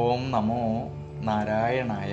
ഓം നമോ നാരായണായ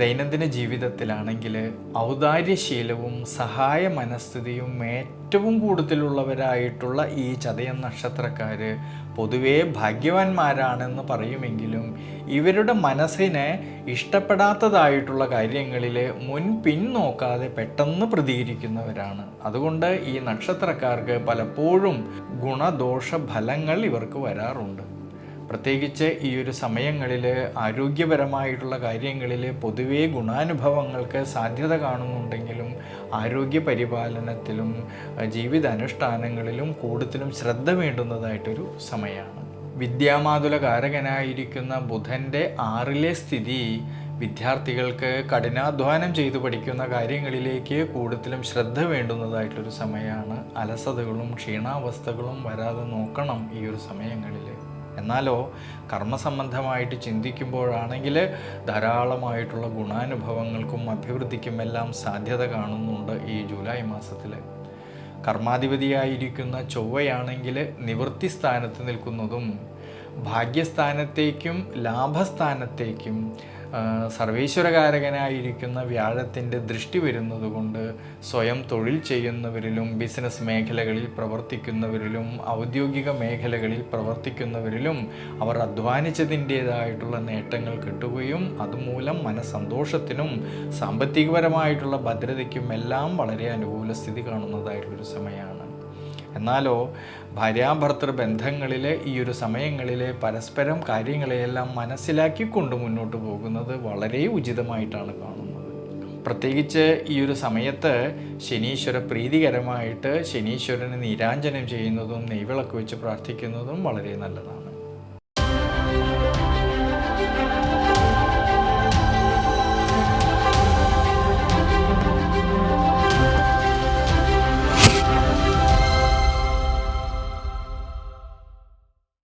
ദൈനംദിന ജീവിതത്തിലാണെങ്കിൽ ഔദാര്യശീലവും സഹായ മനസ്ഥിതിയും ഏറ്റവും കൂടുതലുള്ളവരായിട്ടുള്ള ഈ ചതയം നക്ഷത്രക്കാർ പൊതുവേ ഭാഗ്യവാന്മാരാണെന്ന് പറയുമെങ്കിലും ഇവരുടെ മനസ്സിനെ ഇഷ്ടപ്പെടാത്തതായിട്ടുള്ള കാര്യങ്ങളിൽ മുൻ പിൻ നോക്കാതെ പെട്ടെന്ന് പ്രതികരിക്കുന്നവരാണ്. അതുകൊണ്ട് ഈ നക്ഷത്രക്കാർക്ക് പലപ്പോഴും ഗുണദോഷ ഫലങ്ങൾ ഇവർക്ക് വരാറുണ്ട്. പ്രത്യേകിച്ച് ഈ ഒരു സമയങ്ങളിൽ ആരോഗ്യപരമായിട്ടുള്ള കാര്യങ്ങളിൽ പൊതുവേ ഗുണാനുഭവങ്ങൾക്ക് സാധ്യത കാണുന്നുണ്ടെങ്കിലും ആരോഗ്യ പരിപാലനത്തിലും ജീവിതാനുഷ്ഠാനങ്ങളിലും കൂടുതലും ശ്രദ്ധ വേണ്ടുന്നതായിട്ടൊരു സമയമാണ്. വിദ്യാമാതുല കാരകനായിരിക്കുന്ന ബുധന്റെ ആറിലെ സ്ഥിതി വിദ്യാർത്ഥികൾക്ക് കഠിനാധ്വാനം ചെയ്തു പഠിക്കുന്ന കാര്യങ്ങളിലേക്ക് കൂടുതലും ശ്രദ്ധ വേണ്ടുന്നതായിട്ടൊരു സമയമാണ്. അലസതകളും ക്ഷീണാവസ്ഥകളും വരാതെ നോക്കണം ഈ ഒരു സമയങ്ങളിൽ എന്നാലോ കർമ്മസംബന്ധമായിട്ട് ചിന്തിക്കുമ്പോഴാണെങ്കിൽ ധാരാളമായിട്ടുള്ള ഗുണാനുഭവങ്ങൾക്കും അഭിവൃദ്ധിക്കും എല്ലാം സാധ്യത കാണുന്നുണ്ട് ഈ ജൂലൈ മാസത്തിൽ കർമാധിപതിയായിരിക്കുന്ന ചൊവ്വയാണെങ്കിൽ നിവൃത്തി സ്ഥാനത്ത് നിൽക്കുന്നതും ഭാഗ്യസ്ഥാനത്തേക്കും ലാഭസ്ഥാനത്തേക്കും സർവേശ്വരകാരകനായിരിക്കുന്ന വ്യാഴത്തിന്റെ ദൃഷ്ടി വരുന്നതുകൊണ്ട് സ്വയം തൊഴിൽ ചെയ്യുന്നവരിലും ബിസിനസ് മേഖലകളിൽ പ്രവർത്തിക്കുന്നവരിലും ഔദ്യോഗിക മേഖലകളിൽ പ്രവർത്തിക്കുന്നവരിലും അവർ അധ്വാനിച്ചതിന്റേതായിട്ടുള്ള നേട്ടങ്ങൾ കിട്ടുകയും അതുമൂലം മനസ്സന്തോഷത്തിനും സാമ്പത്തികപരമായിട്ടുള്ള ഭദ്രതയ്ക്കും എല്ലാം വളരെ അനുകൂല സ്ഥിതി കാണുന്നതായിട്ടുള്ളൊരു സമയമാണ്. എന്നാലോ ഭാര്യാഭർത്തൃ ബന്ധങ്ങളിൽ ഈ ഒരു സമയങ്ങളിൽ പരസ്പരം കാര്യങ്ങളെയെല്ലാം മനസ്സിലാക്കിക്കൊണ്ട് മുന്നോട്ട് പോകുന്നത് വളരെ ഉചിതമായിട്ടാണ് കാണുന്നത്. പ്രത്യേകിച്ച് ഈ ഒരു സമയത്ത് ശനീശ്വര പ്രീതികരമായിട്ട് ശനീശ്വരന് നീരാഞ്ജനം ചെയ്യുന്നതും നെയ്വിളക്ക് വെച്ച് പ്രാർത്ഥിക്കുന്നതും വളരെ നല്ലതാണ്.